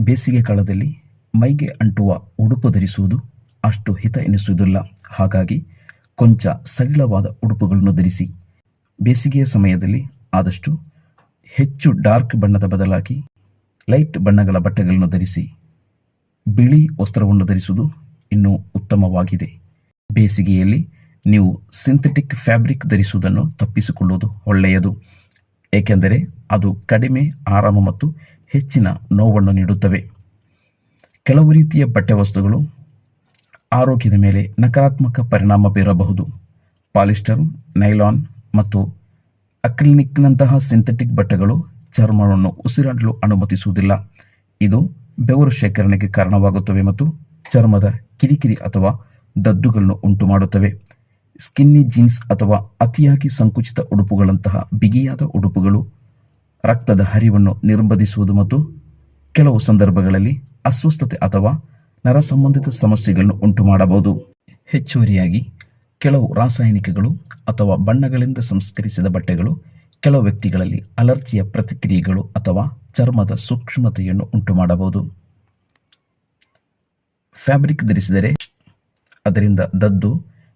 ಬೇಸಿಗೆ ಕಾಲದಲ್ಲಿ ಮೈಗೆ ಅಂಟುವ ಉಡುಪು ಧರಿಸುವುದು ಅಷ್ಟು ಹಿತ ಎನಿಸುವುದಿಲ್ಲ. ಹಾಗಾಗಿ ಕೊಂಚ ಸಡಿಲವಾದ ಉಡುಪುಗಳನ್ನು ಧರಿಸಿ ಬೇಸಿಗೆಯ ಸಮಯದಲ್ಲಿ ಆದಷ್ಟು ಹೆಚ್ಚು ಡಾರ್ಕ್ ಬಣ್ಣದ ಬದಲಾಗಿ ಲೈಟ್ ಬಣ್ಣಗಳ ಬಟ್ಟೆಗಳನ್ನು ಧರಿಸಿ ಬಿಳಿ ವಸ್ತ್ರವನ್ನು ಧರಿಸುವುದು ಇನ್ನೂ ಉತ್ತಮವಾಗಿದೆ. ಬೇಸಿಗೆಯಲ್ಲಿ ನೀವು ಸಿಂಥೆಟಿಕ್ ಫ್ಯಾಬ್ರಿಕ್ ಧರಿಸುವುದನ್ನು ತಪ್ಪಿಸಿಕೊಳ್ಳುವುದು ಒಳ್ಳೆಯದು. ಏಕೆಂದರೆ ಅದು ಕಡಿಮೆ ಆರಾಮ ಮತ್ತು ಹೆಚ್ಚಿನ ನೋವನ್ನು ನೀಡುತ್ತವೆ. ಕೆಲವು ರೀತಿಯ ಬಟ್ಟೆ ವಸ್ತುಗಳು ಆರೋಗ್ಯದ ಮೇಲೆ ನಕಾರಾತ್ಮಕ ಪರಿಣಾಮ ಬೀರಬಹುದು. ಪಾಲಿಸ್ಟರ್, ನೈಲಾನ್ ಮತ್ತು ಅಕ್ರಿಲಿಕ್ನಂತಹ ಸಿಂಥೆಟಿಕ್ ಬಟ್ಟೆಗಳು ಚರ್ಮವನ್ನು ಉಸಿರಾಡಲು ಅನುಮತಿಸುವುದಿಲ್ಲ. ಇದು ಬೆವರು ಶೇಖರಣೆಗೆ ಕಾರಣವಾಗುತ್ತವೆ ಮತ್ತು ಚರ್ಮದ ಕಿರಿಕಿರಿ ಅಥವಾ ದದ್ದುಗಳನ್ನು ಉಂಟು ಮಾಡುತ್ತವೆ ಸ್ಕಿನ್ನಿ ಜೀನ್ಸ್ ಅಥವಾ ಅತಿಯಾಗಿ ಸಂಕುಚಿತ ಉಡುಪುಗಳಂತಹ ಬಿಗಿಯಾದ ಉಡುಪುಗಳು ರಕ್ತದ ಹರಿವನ್ನು ನಿರ್ಬಂಧಿಸುವುದು ಮತ್ತು ಕೆಲವು ಸಂದರ್ಭಗಳಲ್ಲಿ ಅಸ್ವಸ್ಥತೆ ಅಥವಾ ನರ ಸಂಬಂಧಿತ ಸಮಸ್ಯೆಗಳನ್ನು ಉಂಟು ಮಾಡಬಹುದು ಹೆಚ್ಚುವರಿಯಾಗಿ, ಕೆಲವು ರಾಸಾಯನಿಕಗಳು ಅಥವಾ ಬಣ್ಣಗಳಿಂದ ಸಂಸ್ಕರಿಸಿದ ಬಟ್ಟೆಗಳು, ಕೆಲವು ವ್ಯಕ್ತಿಗಳಲ್ಲಿ ಅಲರ್ಜಿಯ ಪ್ರತಿಕ್ರಿಯೆಗಳು ಅಥವಾ ಚರ್ಮದ ಸೂಕ್ಷ್ಮತೆಯನ್ನು ಉಂಟು ಮಾಡಬಹುದು ಫ್ಯಾಬ್ರಿಕ್ ಧರಿಸಿದರೆ ಅದರಿಂದ ದದ್ದು,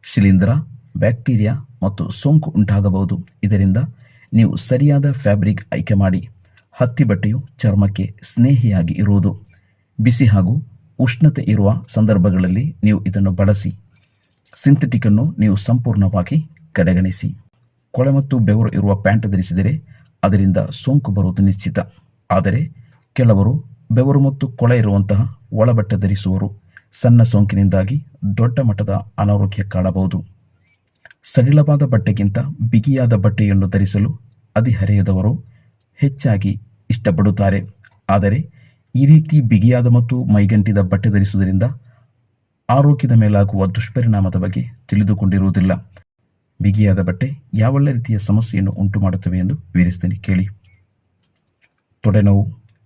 ಶಿಲೀಂಧ್ರ, ಬ್ಯಾಕ್ಟೀರಿಯಾ ಮತ್ತು ಸೋಂಕು ಉಂಟಾಗಬಹುದು. ಇದರಿಂದ ನೀವು ಸರಿಯಾದ ಫ್ಯಾಬ್ರಿಕ್ ಆಯ್ಕೆ ಮಾಡಿ. ಹತ್ತಿ ಬಟ್ಟೆಯು ಚರ್ಮಕ್ಕೆ ಸ್ನೇಹಿಯಾಗಿ ಇರುವುದು. ಬಿಸಿ ಹಾಗೂ ಉಷ್ಣತೆ ಇರುವ ಸಂದರ್ಭಗಳಲ್ಲಿ ನೀವು ಇದನ್ನು ಬಳಸಿ. ಸಿಂಥೆಟಿಕ್ಕನ್ನು ನೀವು ಸಂಪೂರ್ಣವಾಗಿ ಕಡೆಗಣಿಸಿ. ಕೊಳೆ ಮತ್ತು ಬೆವರು ಇರುವ ಪ್ಯಾಂಟ್ ಧರಿಸಿದರೆ ಅದರಿಂದ ಸೋಂಕು ಬರುವುದು ನಿಶ್ಚಿತ. ಆದರೆ ಕೆಲವರು ಬೆವರು ಮತ್ತು ಕೊಳೆ ಇರುವಂತಹ ಒಳಬಟ್ಟೆ ಧರಿಸುವರು. ಸಣ್ಣ ಸೋಂಕಿನಿಂದಾಗಿ ದೊಡ್ಡ ಮಟ್ಟದ ಅನಾರೋಗ್ಯ ಕಾಡಬಹುದು ಸಡಿಲವಾದ ಬಟ್ಟೆಗಿಂತ ಬಿಗಿಯಾದ ಬಟ್ಟೆಯನ್ನು ಧರಿಸಲು ಹದಿಹರೆಯದವರು ಹೆಚ್ಚಾಗಿ ಇಷ್ಟಪಡುತ್ತಾರೆ. ಆದರೆ, ಈ ರೀತಿ ಬಿಗಿಯಾದ ಮತ್ತು ಮೈಗಂಟಿದ ಬಟ್ಟೆ ಧರಿಸುವುದರಿಂದ ಆರೋಗ್ಯದ ಮೇಲಾಗುವ ದುಷ್ಪರಿಣಾಮದ ಬಗ್ಗೆ ತಿಳಿದುಕೊಂಡಿರುವುದಿಲ್ಲ. ಬಿಗಿಯಾದ ಬಟ್ಟೆ ಯಾವೆಲ್ಲ ರೀತಿಯ ಸಮಸ್ಯೆಯನ್ನು ಉಂಟು ಮಾಡುತ್ತವೆ ಎಂದು ವಿವರಿಸ್ತೇನೆ, ಕೇಳಿ. ತೊಡೆನೋವು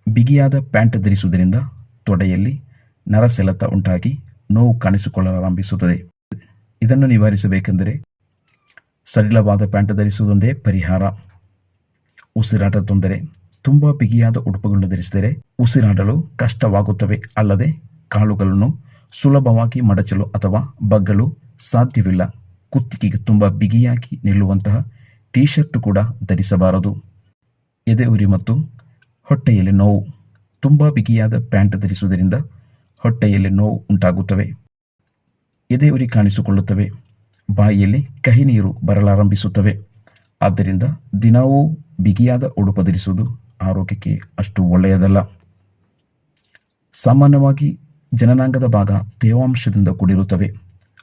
ಬಿಗಿಯಾದ ಪ್ಯಾಂಟ್ ಧರಿಸುವುದರಿಂದ ತೊಡೆಯಲ್ಲಿ ನರಸೆಳೆತ ಉಂಟಾಗಿ ನೋವು ಕಾಣಿಸಿಕೊಳ್ಳಲಾರಂಭಿಸುತ್ತದೆ. ಇದನ್ನು ನಿವಾರಿಸಬೇಕೆಂದರೆ ಸಡಿಲವಾದ ಪ್ಯಾಂಟ್ ಧರಿಸುವುದೊಂದೇ ಪರಿಹಾರ. ಉಸಿರಾಟದ ತೊಂದರೆ, ತುಂಬ ಬಿಗಿಯಾದ ಉಡುಪುಗಳನ್ನು ಧರಿಸಿದರೆ ಉಸಿರಾಡಲು ಕಷ್ಟವಾಗುತ್ತವೆ ಅಲ್ಲದೆ ಕಾಳುಗಳನ್ನು ಸುಲಭವಾಗಿ ಮಡಚಲು ಅಥವಾ ಬಗ್ಗಲು ಸಾಧ್ಯವಿಲ್ಲ. ಕುತ್ತಿಗೆಗೆ ತುಂಬ ಬಿಗಿಯಾಗಿ ನಿಲ್ಲುವಂತಹ ಟೀ ಶರ್ಟ್ ಕೂಡ ಧರಿಸಬಾರದು. ಎದೆ ಉರಿ ಮತ್ತು ಹೊಟ್ಟೆಯಲ್ಲಿ ನೋವು, ತುಂಬ ಬಿಗಿಯಾದ ಪ್ಯಾಂಟ್ ಧರಿಸುವುದರಿಂದ ಹೊಟ್ಟೆಯಲ್ಲಿ ನೋವು ಉಂಟಾಗುತ್ತವೆ. ಎದೆ ಉರಿ ಕಾಣಿಸಿಕೊಳ್ಳುತ್ತವೆ. ಬಾಯಿಯಲ್ಲಿ ಕಹಿ ನೀರು ಬರಲಾರಂಭಿಸುತ್ತವೆ. ಆದ್ದರಿಂದ ದಿನವೂ ಬಿಗಿಯಾದ ಉಡುಪು ಧರಿಸುವುದು ಆರೋಗ್ಯಕ್ಕೆ ಅಷ್ಟು ಒಳ್ಳೆಯದಲ್ಲ. ಸಾಮಾನ್ಯವಾಗಿ ಜನನಾಂಗದ ಭಾಗ ತೇವಾಂಶದಿಂದ ಕೂಡಿರುತ್ತವೆ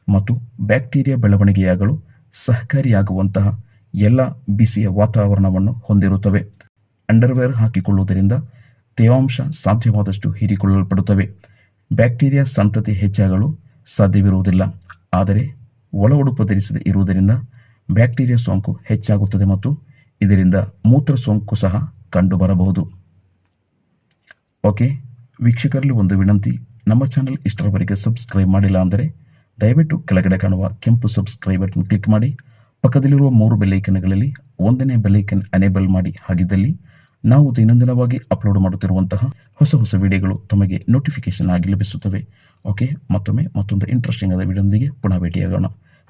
ಮತ್ತು ಬ್ಯಾಕ್ಟೀರಿಯಾ ಬೆಳವಣಿಗೆಯಾಗಲು ಸಹಕಾರಿಯಾಗುವಂತಹ ಎಲ್ಲ ಬಿಸಿಯ ವಾತಾವರಣವನ್ನು ಹೊಂದಿರುತ್ತವೆ. ಅಂಡರ್ವೇರ್ ಹಾಕಿಕೊಳ್ಳುವುದರಿಂದ ತೇವಾಂಶ ಸಾಧ್ಯವಾದಷ್ಟು ಹೀರಿಕೊಳ್ಳಲ್ಪಡುತ್ತವೆ. ಬ್ಯಾಕ್ಟೀರಿಯಾ ಸಂತತಿ ಹೆಚ್ಚಾಗಲು ಸಾಧ್ಯವಿರುವುದಿಲ್ಲ. ಆದರೆ ಒಳ ಉಡುಪು ಧರಿಸದೆ ಇರುವುದರಿಂದ ಬ್ಯಾಕ್ಟೀರಿಯಾ ಸೋಂಕು ಹೆಚ್ಚಾಗುತ್ತದೆ ಮತ್ತು ಇದರಿಂದ ಮೂತ್ರ ಸೋಂಕು ಸಹ ಕಂಡುಬರಬಹುದು. ಓಕೆ, ವೀಕ್ಷಕರಲ್ಲಿ ಒಂದು ವಿನಂತಿ, ನಮ್ಮ ಚಾನಲ್ ಇಷ್ಟರವರೆಗೆ ಸಬ್ಸ್ಕ್ರೈಬ್ ಮಾಡಿಲ್ಲ ಅಂದರೆ ದಯವಿಟ್ಟು ಕೆಳಗಡೆ ಕಾಣುವ ಕೆಂಪು ಸಬ್ಸ್ಕ್ರೈಬ್ ಬಟನ್ ಕ್ಲಿಕ್ ಮಾಡಿ, ಪಕ್ಕದಲ್ಲಿರುವ ಮೂರು ಬೆಲ್ಲೈಕನ್ಗಳಲ್ಲಿ ಒಂದನೇ ಬೆಲ್ಲೈಕನ್ ಅನೇಬಲ್ ಮಾಡಿ ಹಾಗಿದ್ದಲ್ಲಿ ನಾವು ದೈನಂದಿನವಾಗಿ ಅಪ್ಲೋಡ್ ಮಾಡುತ್ತಿರುವಂತಹ ಹೊಸ ಹೊಸ ವಿಡಿಯೋಗಳು ತಮಗೆ ನೋಟಿಫಿಕೇಶನ್ ಆಗಿ ಲಭಿಸುತ್ತವೆ. ಓಕೆ, ಮತ್ತೊಮ್ಮೆ ಮತ್ತೊಂದು ಇಂಟ್ರೆಸ್ಟಿಂಗ್ ಆದ ವಿಡಿಯೋದೊಂದಿಗೆ ಪುನಃ ಭೇಟಿಯಾಗೋಣ.